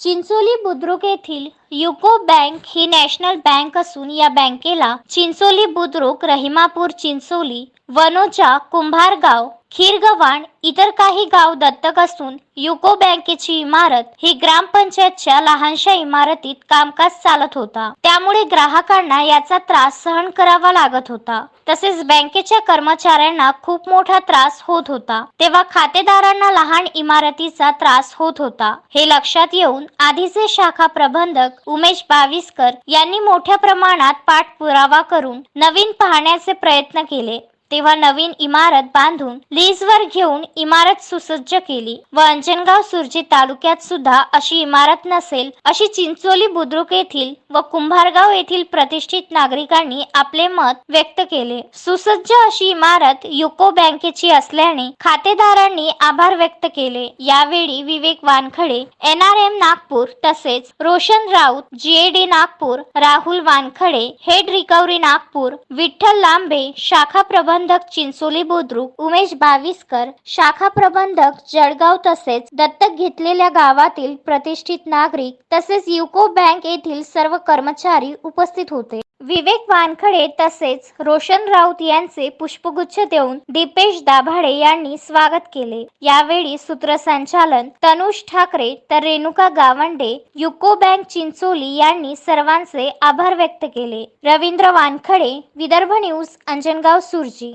चिंचोली बुद्रुक येथील UCO bank ही national bank असून या बँकेला चिंचोली बुद्रुक रहिमापूर चिंचोली वनोजा कुंभारगाव खीरगव्हाण इतर काही गाव दत्तक असून युको बँकेची इमारत ही ग्रामपंचायतच्या लहानशा इमारतीत कामकाज चालत होता. त्यामुळे ग्राहकांना याचा त्रास सहन करावा लागत होता. तसेच बँकेच्या कर्मचाऱ्यांना खूप मोठा त्रास होत होता. तेव्हा खातेदारांना लहान इमारतीचा त्रास होत होता. हे लक्षात येऊन आधीचे शाखा प्रबंधक उमेश बाविस्कर यांनी मोठ्या प्रमाणात पाठपुरावा करून नवीन पाहण्याचे प्रयत्न केले. तेव्हा नवीन इमारत बांधून लीजवर घेऊन इमारत सुसज्ज केली. व अंजनगाव सुरजी तालुक्यात सुद्धा अशी इमारत नसेल अशी चिंचोली बुद्रुक येथील व कुंभारगाव येथील प्रतिष्ठित नागरिकांनी आपले मत व्यक्त केले. सुसज्ज अशी इमारत युको बँकेची असल्याने खातेदारांनी आभार व्यक्त केले. यावेळी Vivek Wankhede N R M Nagpur तसेच Roshan Raut GAD Nagpur Rahul Wankhede head recovery Nagpur Vitthal Lambe शाखा प्रबंध प्रबंधक चिंचोली बुद्रुक उमेश बाविस्कर शाखा प्रबंधक जळगाव तसेच दत्तक घेतलेल्या गावातील प्रतिष्ठित नागरिक तसेच युको बँक येथील सर्व कर्मचारी उपस्थित होते. विवेक वानखडे तसेच रोशन राऊत यांचे पुष्पगुच्छ देऊन दीपेश दाभाडे यांनी स्वागत केले. यावेळी सूत्रसंचालन तनुष ठाकरे तर रेणुका गावंडे युको बँक चिंचोली यांनी सर्वांचे आभार व्यक्त केले. रवींद्र वानखडे विदर्भ न्यूज अंजनगाव सुरजी.